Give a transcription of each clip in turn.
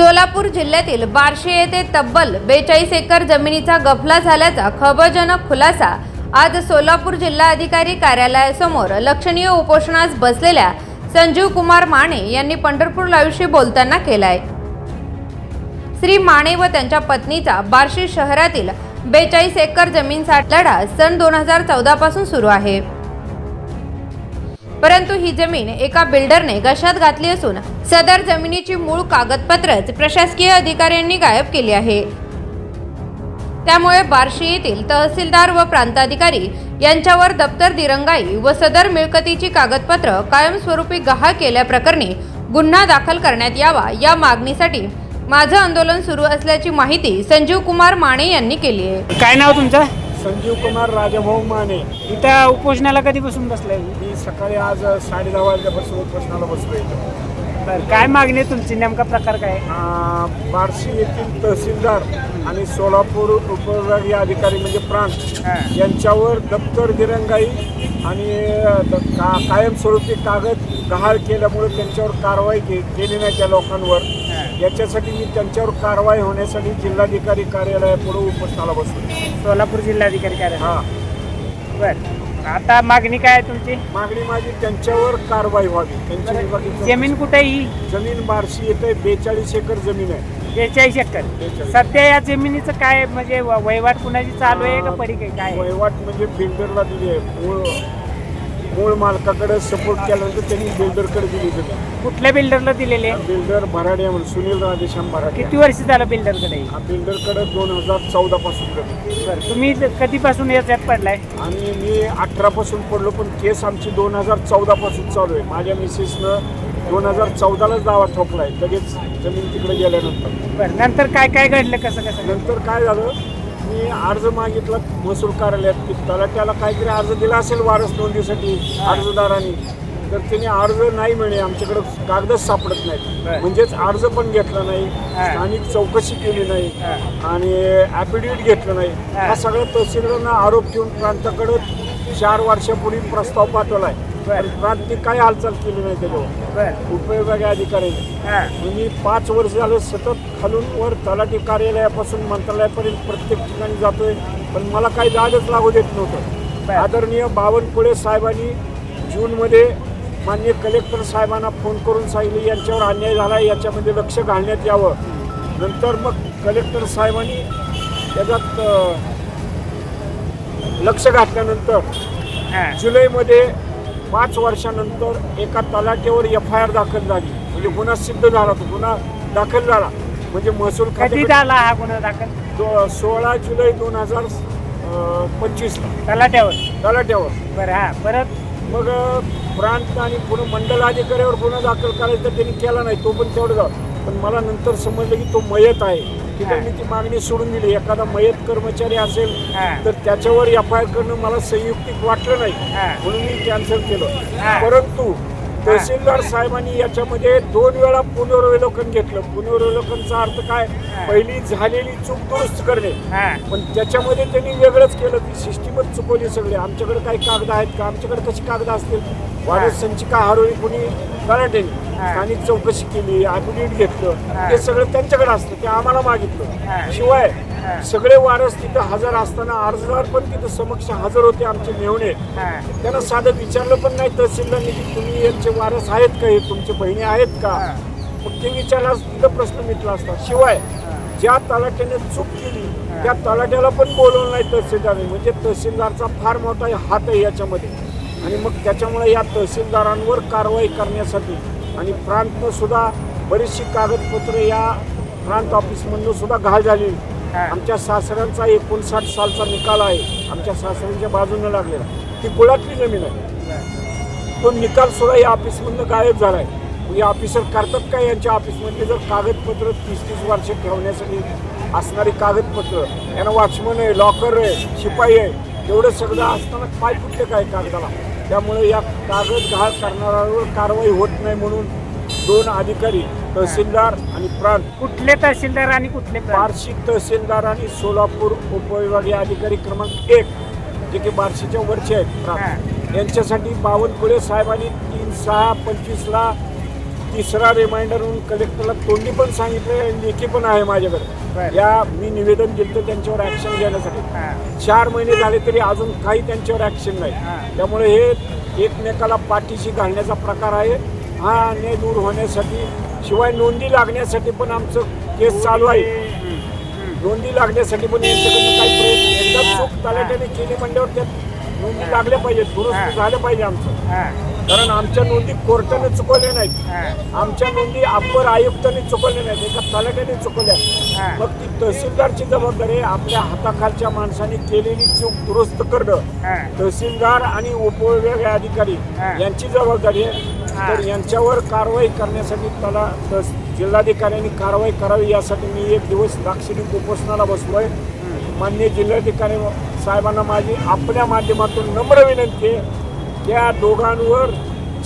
सोलापूर जिल्ह्यातील बार्शी येथे तब्बल बेचाळीस एकर जमिनीचा गफला झाल्याचा खबरजनक खुलासा आज सोलापूर जिल्हाधिकारी कार्यालयासमोर लक्षणीय उपोषणास बसलेल्या संजीव कुमार माने यांनी पंढरपूर लाईव्हशी बोलताना केलाय. श्री माने व त्यांच्या पत्नीचा बार्शी शहरातील बेचाळीस एकर जमीनसाठी लढा सन दोन हजार चौदा पासून सुरू आहे. परंतु ही जमीन एका बिल्डरने गशात घातली असून सदर जमिनीची मूळ कागदपत्रच प्रशासकीय अधिकाऱ्यांनी गायब केली आहे. त्यामुळे बार्शी येथील तहसीलदार व प्रांताधिकारी यांच्यावर दप्तर दिरंगाई व सदर मिळकतीची कागदपत्र कायमस्वरूपी गहाळ केल्याप्रकरणी गुन्हा दाखल करण्यात यावा या मागणीसाठी माझं आंदोलन सुरू असल्याची माहिती संजीव कुमार माने यांनी केली आहे. काय नाव तुमचं? संजीव कुमार राजाभाऊ माने इथं उपोषणाला कधीपासून बसलाय मी सकाळी आज साडे दहा वाजल्यापासून उपोषणाला बसलो इथं बरं काय मागणी आहे तुमची नेमका प्रकार काय आहे? बार्शी येथील तहसीलदार आणि सोलापूर उपविभागीय अधिकारी म्हणजे प्रांत. यांच्यावर दप्तर दिरंगाई आणि द- का कायमस्वरूपी कागद गहाळ केल्यामुळे त्यांच्यावर कारवाई के केली नाही त्या लोकांवर हां. याच्यासाठी मी त्यांच्यावर कारवाई होण्यासाठी जिल्हाधिकारी कार्यालयापुढे उपोषणाला बसलो सोलापूर जिल्हाधिकारी कार्यालय. हां. बरं. आता मागणी काय आहे तुमची? मागणी माझी त्यांच्यावर कारवाई व्हावी. त्यांची विभागीय जमीन कुठे आहे ही? जमीन बार्शी येते बेचाळीस एकर जमीन आहे. बेचाळीस एकर. 42. सध्या या जमिनीचं काय म्हणजे व- वहिवाट कुणाची चालू आहे का पडी काय काय आहे? वहिवाट म्हणजे बिल्डरला दिली आहे. मूळ मूळ मालकाकडे सपोर्ट केल्यानंतर त्यांनी बिल्डरकडे दिली जमीन कुठल्या बिल्डरला दिलेले बिल्डर भराडे म्हणून सुनील राधेश्याम भराडे किती वर्ष झालं बिल्डरकडे हा बिल्डरकडे दोन हजार चौदा पासून जमीन बरं तुम्ही कधीपासून याच्यात पडलाय? आणि मी अठरा पासून पडलो पण केस आमची दोन हजार चौदा पासून चालू आहे. माझ्या मिसेसनं दोन हजार चौदालाच दावा ठोकलाय. लगेच जमीन तिकडे गेल्यानंतर. बरं नंतर काय काय घडलं कसं कसं? नंतर काय झालं? मी अर्ज मागितला महसूल कार्यालयात की तलाट्याला काहीतरी अर्ज दिला असेल वारस नोंदीसाठी अर्जदारांनी तर त्याने अर्ज नाही म्हणे आमच्याकडे कागदच सापडत. नाही म्हणजेच अर्ज पण घेतला नाही. स्थानिक चौकशी केली नाही. आणि ॲफिडेव्हिट घेतलं नाही हा. सगळ्या तहसीलदारांना आरोप ठेवून प्रांताकडे चार वर्षापूर्वी प्रस्ताव पाठवलाय बरं. पण प्रांतने काही हालचाल केली नाही त्याच्यावर बरं. उपविभागीय अधिकाऱ्यांनी. हां. मी पाच वर्ष झालं सतत खालून वर तलाठी कार्यालयापासून मंत्रालयापर्यंत प्रत्येक ठिकाणी जातोय. पण मला काही दादच लागू देत नव्हतं. बर. आदरणीय बावनकुळे साहेबांनी जूनमध्ये मान्य कलेक्टर साहेबांना फोन करून सांगितले यांच्यावर अन्याय झाला याच्यामध्ये लक्ष घालण्यात यावं. नंतर मग कलेक्टर साहेबांनी त्याच्यात अं, लक्ष घातल्यानंतर हां. जुलैमध्ये पाच वर्षानंतर एका तलाट्यावर एफ आय आर दाखल झाली. म्हणजे गुन्हा सिद्ध झाला तो गुन्हा दाखल झाला. म्हणजे महसूल कधी झाला हा गुन्हा दाखल? दो- सोळा जुलै दोन हजार पंचवीसला. तलाट्यावर तलाट्यावर बरं हा परत? मग प्रांत आणि पुणे मंडल अधिकाऱ्यावर गुन्हा दाखल करायचा तर त्यांनी केला नाही तो पण तेवढं पण मला नंतर समजलं की तो मयत आहे. हा. मी ती मागणी सोडून दिली एखादा मयत कर्मचारी असेल. तर त्याच्यावर एफ आय आर करणं मला संयुक्तिक वाटलं नाही. म्हणून मी कॅन्सल केलं. परंतु तहसीलदार साहेबांनी याच्यामध्ये दोन वेळा पुनर्वलोकन घेतलं. पुनर्वलोकनचा अर्थ काय. पहिली झालेली चूक दुरुस्त करणे. पण त्याच्यामध्ये त्यांनी वेगळंच केलं. ती सिस्टीमच चुकवली सगळी. आमच्याकडे काही कागद आहेत का? आमच्याकडे कशी कागद असतील? वाढत संचिका हरवली कोणी हा. स्थानिक चौकशी केली ॲफिडेव्हिट घेतलं. हा. ते सगळं त्यांच्याकडे असतं. ते आम्हाला. मागितलं. शिवाय. सगळे वारस तिथं हजर असताना अर्जदार पण तिथं समक्ष हजर होते आमचे मेवणे त्यांना साधं विचारलं पण नाही तहसीलदारनी की तुम्ही यांचे वारस आहेत का? हे तुमचे बहिणी आहेत का. मग ते विचारला तिथं प्रश्न मिटला असता. शिवाय ज्या तलाट्याने चूक केली त्या तलाट्याला पण बोलवलं नाही तहसीलदारांनी. म्हणजे तहसीलदारचा फार मोठा हात आहे याच्यामध्ये. आणि मग त्याच्यामुळे या तहसीलदारांवर कारवाई करण्यासाठी आणि प्रांतनं सुद्धा बरीचशी कागदपत्र या प्रांत ऑफिसमधनं सुद्धा घाल झाली. आमच्या सासऱ्यांचा एकोणसाठ सालचा निकाल आहे. आमच्या सासऱ्यांच्या बाजूने लागलेला ती कुळातली जमीन आहे. तो निकाल सुद्धा या ऑफिसमधनं गायब झाला आहे या ऑफिसर करतात काय यांच्या ऑफिसमधले जर कागदपत्र तीस तीस वर्ष ठेवण्यासाठी असणारी कागदपत्र यांना वॉचमन आहे लॉकर आहे शिपाई आहे एवढं सगळं असताना पाय फुटले काय कागदाला? त्यामुळे या कागद घाळ करणाऱ्यावर कारवाई होत नाही म्हणून दोन अधिकारी तहसीलदार आणि प्रांत कुठले तहसीलदार आणि कुठले प्रांत? वार्षिक तहसीलदार आणि सोलापूर उपविभागीय अधिकारी क्रमांक एक जे की बार्शीच्या वरचे आहेत प्रांत. यांच्यासाठी बावनकुळे साहेबांनी तीन सहा पंचवीसला तिसरा रिमाइंडर म्हणून कलेक्टरला तोंडी पण सांगितलं लेखी पण आहे माझ्याकडे. या मी निवेदन दिलं त्यांच्यावर ऍक्शन घेण्यासाठी हा. चार महिने झाले तरी अजून काही त्यांच्यावर ऍक्शन हा. नाही त्यामुळे हे एकमेकाला पाठीशी घालण्याचा प्रकार आहे हा अन्याय दूर होण्यासाठी शिवाय नोंदी लागण्यासाठी पण आमचं केस चालू आहे नोंदी लागण्यासाठी पण यांच्याकडनं काही प्रयत्न एकदा चूक तलाट्याने केली म्हणल्यावर त्यात नोंदी लागल्या पाहिजेत. दुरुस्त झालं पाहिजे आमचं. कारण आमच्या नोंदी कोर्टाने चुकवल्या नाहीत. आमच्या नोंदी अप्पर आयुक्तांनी चुकवल्या नाहीत एका तलाट्याने चुकवल्या. मग ती तहसीलदारची जबाबदारी आहे आपल्या हाताखालच्या माणसाने केलेली चूक दुरुस्त करणं. तहसीलदार आणि उपविभागीय अधिकारी. यांची जबाबदारी आहे. तर यांच्यावर कारवाई करण्यासाठी त्याला तहस- जिल्हाधिकाऱ्यांनी कारवाई करावी यासाठी मी एक दिवस लाक्षणिक उपोषणाला बसलोय. मान्य जिल्हाधिकारी साहेबांना माझी आपल्या माध्यमातून नम्र विनंती आहे त्या दोघांवर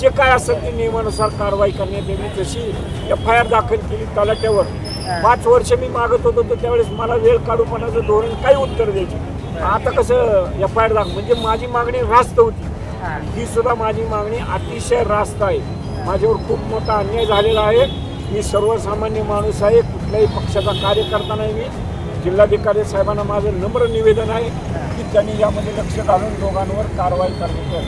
जे काय असेल ते नियमानुसार कारवाई करण्यात यावी. जशी एफ आय आर दाखल केली तलाट्यावर. पाच वर्ष मी मागत होतो तर त्यावेळेस मला वेळ काढूपणाचं धोरण काही उत्तर द्यायचे आता कसं एफ आय आर दाखल म्हणजे माझी मागणी रास्त होती. ही. सुद्धा माझी मागणी अतिशय रास्त आहे. माझ्यावर खूप मोठा अन्याय झालेला आहे. मी सर्वसामान्य माणूस आहे. कुठल्याही पक्षाचा कार्यकर्ता नाही मी. जिल्हाधिकारी साहेबांना माझं नम्र निवेदन आहे की त्यांनी यामध्ये लक्ष घालून दोघांवर कारवाई करण्यात